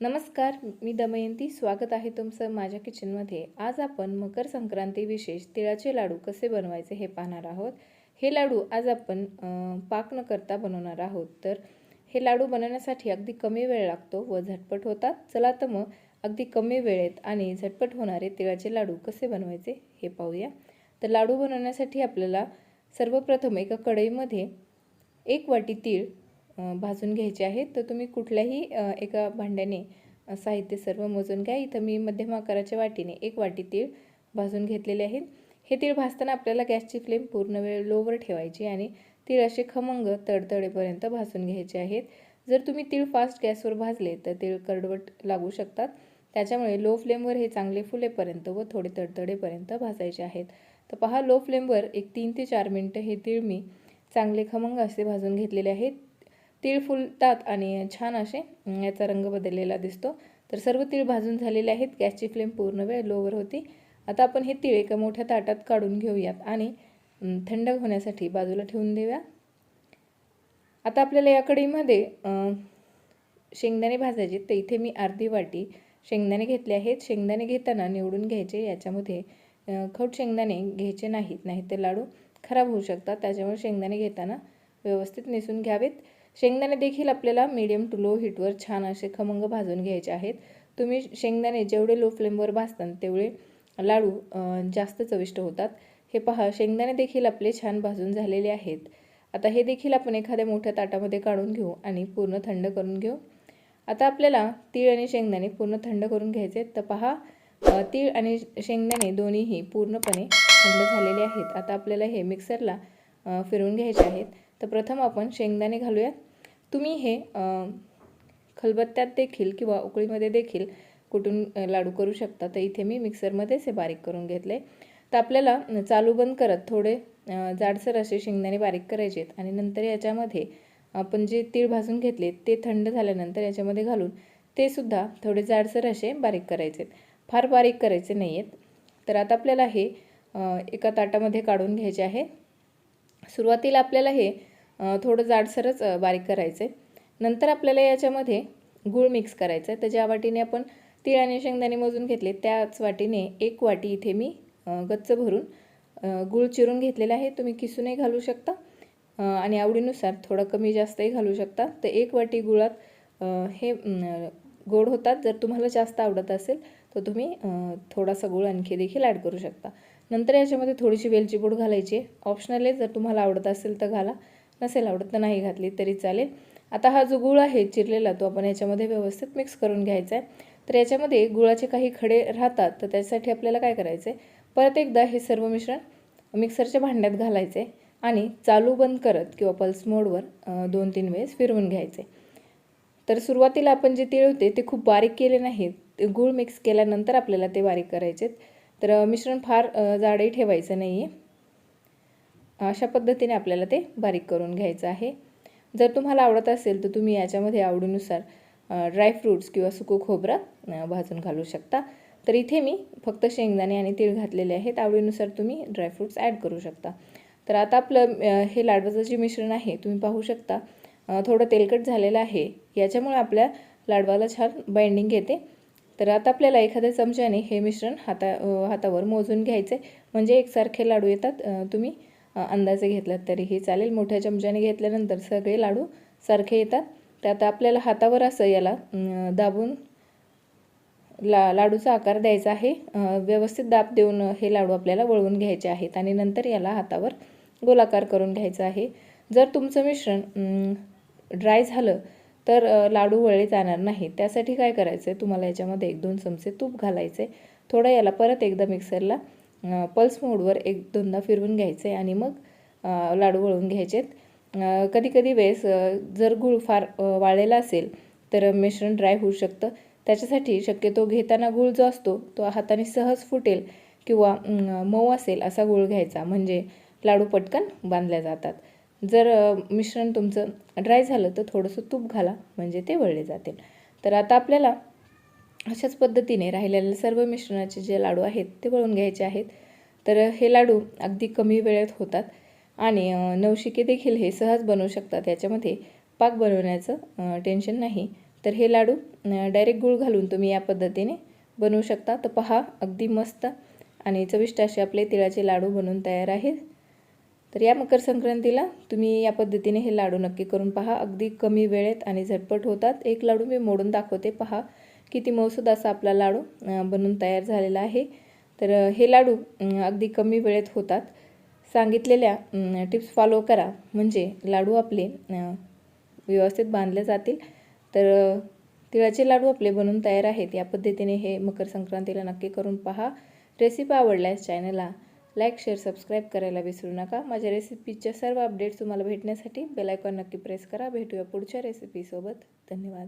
नमस्कार मी दमयंती. स्वागत आहे तुमचं माझ्या किचनमध्ये. आज आपण मकर संक्रांती विशेष तिळाचे लाडू कसे बनवायचे हे पाहणार आहोत. हे लाडू आज आपण पाक न करता बनवणार आहोत. तर हे लाडू बनवण्यासाठी अगदी कमी वेळ लागतो व झटपट होतात. चला तर मग अगदी कमी वेळेत आणि झटपट होणारे तिळाचे लाडू कसे बनवायचे हे पाहूया. तर लाडू बनवण्यासाठी आपल्याला सर्वप्रथम एका कढईमध्ये एक वाटी तीळ भाजून घ्यायचे आहेत. तर तुम्ही कुठल्याही एका भांड्याने साहित्य सर्व मोजून घ्या. इथं मी मध्यम आकाराच्या वाटीने एक वाटी तीळ भाजून घेतलेले आहेत. हे तीळ भाजताना आपल्याला गॅसची फ्लेम पूर्ण वेळ लोवर ठेवायची आणि तीळ असे खमंग तडतडेपर्यंत भाजून घ्यायचे आहेत. जर तुम्ही तीळ फास्ट गॅसवर भाजले तर तीळ कडवट लागू शकतात. त्याच्यामुळे लो फ्लेमवर हे चांगले फुलेपर्यंत व थोडे तडतडेपर्यंत भाजायचे आहेत. तर पहा लो फ्लेमवर एक तीन ते चार मिनटं हे तीळ मी चांगले खमंग असे भाजून घेतलेले आहेत. तीळ फुलतात आणि छान असे याचा रंग बदललेला दिसतो. तर सर्व तीळ भाजून झालेले आहेत. गॅसची फ्लेम पूर्ण वेळ लोवर होती. आता आपण हे तीळ एका मोठ्या ताटात काढून घेऊयात आणि थंड होण्यासाठी बाजूला ठेवून देऊया. आता आपल्याला या कढईमध्ये शेंगदाणे भाजायचे. तर इथे मी अर्धी वाटी शेंगदाणे घेतले आहेत. शेंगदाणे घेताना निवडून घ्यायचे. याच्यामध्ये खट शेंगदाणे घ्यायचे नाहीत. नाही ते लाडू खराब होऊ शकतात. त्याच्यामुळे शेंगदाणे घेताना व्यवस्थित नेसून घ्यावेत. शेंगदाणे देखील आपल्याला मीडियम टू लो हीटवर छान असे खमंग भाजून घ्यायचे आहेत. तुम्ही शेंगदाणे जेवढे लो फ्लेमवर भाजतात तेवढे लाडू जास्त चविष्ट होतात. हे पहा शेंगदाणे देखील आपले छान भाजून झालेले आहेत. आता हे देखील आपण एखाद्या मोठ्या ताटामध्ये काढून घेऊ आणि पूर्ण थंड करून घेऊ. आता आपल्याला तीळ आणि शेंगदाणे पूर्ण थंड करून घ्यायचे आहेत. तर पहा तीळ आणि शेंगदाणे दोन्हीही पूर्णपणे थंड झालेले आहेत. आता आपल्याला हे मिक्सरला फिरवून घ्यायचे आहेत. तर प्रथम आपण शेंगदाणे घालूयात. तुम्ही हे खलबत्त्यात देखील किंवा उकळीमध्ये देखील कुठून लाडू करू शकता. तर इथे मी मिक्सरमध्येच हे बारीक करून घेतले. तर आपल्याला चालू बंद करत थोडे जाडसर असे शेंगदाणे बारीक करायचे आहेत. आणि नंतर याच्यामध्ये आपण जे तीळ भाजून घेतले ते थंड झाल्यानंतर याच्यामध्ये घालून ते सुद्धा थोडे जाडसर असे बारीक करायचे आहेत. फार बारीक करायचे नाही आहेत तर आता आपल्याला हे एका ताटामध्ये काढून घ्यायचे आहे. सुरुवातीला आपल्याला हे थोडं जाडसरच बारीक करायचं आहे नंतर आपल्याला याच्यामध्ये गूळ मिक्स करायचं आहे तर ज्या वाटीने आपण तीळ आणि शेंगदाणे मोजून घेतले त्याच वाटीने एक वाटी इथे मी गच्च भरून गूळ चिरून घेतलेला आहे. तुम्ही किसूनही घालू शकता. आणि आवडीनुसार थोडं कमी जास्तही घालू शकता. तर एक वाटी गुळात हे गोड होतात. जर तुम्हाला जास्त आवडत असेल तर तुम्ही थोडासा गूळ आणखी देखील ॲड करू शकता. नंतर याच्यामध्ये थोडीशी वेलची पूड घालायची. ऑप्शनल आहे जर तुम्हाला आवडत असेल तर घाला. नसेल आवडत तर नाही घातली तरी चालेल. आता हा जो गुळ आहे चिरलेला तो आपण याच्यामध्ये व्यवस्थित मिक्स करून घ्यायचा आहे तर याच्यामध्ये गुळाचे काही खडे राहतात तर त्यासाठी आपल्याला काय करायचं आहे परत एकदा हे सर्व मिश्रण मिक्सरच्या भांड्यात घालायचे आणि चालू बंद करत किंवा पल्स मोडवर दोन तीन वेळेस फिरवून घ्यायचे तर सुरुवातीला आपण जे तिळ होते ते खूप बारीक केले नाहीत. गुळ गूळ मिक्स केल्यानंतर आपल्याला ते बारीक करायचे तर मिश्रण फार जाडही ठेवायचं नाही आहे अशा पद्धतीने आपल्याला ते बारीक करून घ्यायचं आहे. जर तुम्हाला आवडत असेल तर तुम्ही याच्यामध्ये आवडीनुसार ड्रायफ्रूट्स किंवा सुकू खोबरं भाजून घालू शकता. तर इथे मी फक्त शेंगदाणे आणि तीळ घातलेले आहेत. आवडीनुसार तुम्ही ड्रायफ्रूट्स ॲड करू शकता. तर आता आपलं हे लाडवाचं जे मिश्रण आहे तुम्ही पाहू शकता. थोडं तेलकट झालेलं आहे. याच्यामुळे आपल्या लाडवाला छान बाइंडिंग येते. तर आता आपल्याला एखाद्या चमच्याने हे मिश्रण हाता हातावर मोजून घ्यायचे म्हणजे एकसारखे लाडू येतात. तुम्ही अंदाजे घेतलात तरीही चालेल. मोठ्या चमच्याने घेतल्यानंतर सगळे लाडू सारखे येतात. तर आता आपल्याला हातावर असं याला दाबून ला लाडूचा आकार द्यायचा आहे. व्यवस्थित दाब देऊन हे लाडू आपल्याला वळवून घ्यायचे आहेत आणि नंतर याला हातावर गोलाकार करून घ्यायचा आहे. जर तुमचं मिश्रण ड्राय झालं तर लाडू वळले जाणार नाही त्यासाठी काय करायचं आहे तुम्हाला याच्यामध्ये एक दोन चमचे तूप घालायचे थोडं याला परत एकदा मिक्सरला पल्स मोडवर एक दोनदा फिरवून घ्यायचे आणि मग लाडू वळवून घ्यायचेत. कधी कधी वेळेस जर गूळ फार वाळलेला असेल तर मिश्रण ड्राय होऊ शकतं. त्याच्यासाठी शक्यतो घेताना गूळ जो असतो तो हाताने सहज फुटेल किंवा मऊ असेल असा गूळ घ्यायचा. म्हणजे लाडू पटकन बांधल्या जातात. जर मिश्रण तुमचं ड्राय झालं तर थोडंसं तूप घाला म्हणजे ते वळले जातील. तर आता आपल्याला अशाच पद्धतीने राहिलेले सर्व मिश्रणाचे जे लाडू आहेत ते वळून घ्यायचे आहेत. तर हे लाडू अगदी कमी वेळेत होतात आणि नवशिके देखील हे सहज बनवू शकतात. याच्यामध्ये पाक बनवण्याचं टेन्शन नाही. तर हे लाडू डायरेक्ट गूळ घालून तुम्ही या पद्धतीने बनवू शकता. तर पहा अगदी मस्त आणि चविष्ट असे आपले तिळाचे लाडू बनवून तयार आहेत. तर या मकर संक्रांतीला तुम्ही या पद्धतीने हे लाडू नक्की करून पहा. अगदी कमी वेळेत आणि झटपट होतात. एक लाडू मी मोडून दाखवते. पहा किती मौसूद असा आपला लाडू बनून तयार झालेला आहे. तर हे लाडू अगदी कमी वेळेत होतात. सांगितलेल्या टिप्स फॉलो करा. म्हणजे लाडू आपले व्यवस्थित बांधले जातील. तर तिळाचे लाडू आपले बनून तयार आहेत. या पद्धतीने हे मकर संक्रांतीला नक्की करून पहा. रेसिपी आवडल्यास चॅनलला लाईक शेअर सबस्क्राईब करायला विसरू नका. माझ्या रेसिपीच्या सर्व अपडेट्स तुम्हाला भेटण्यासाठी बेलायकॉन नक्की प्रेस करा. भेटूया पुढच्या रेसिपीसोबत धन्यवाद.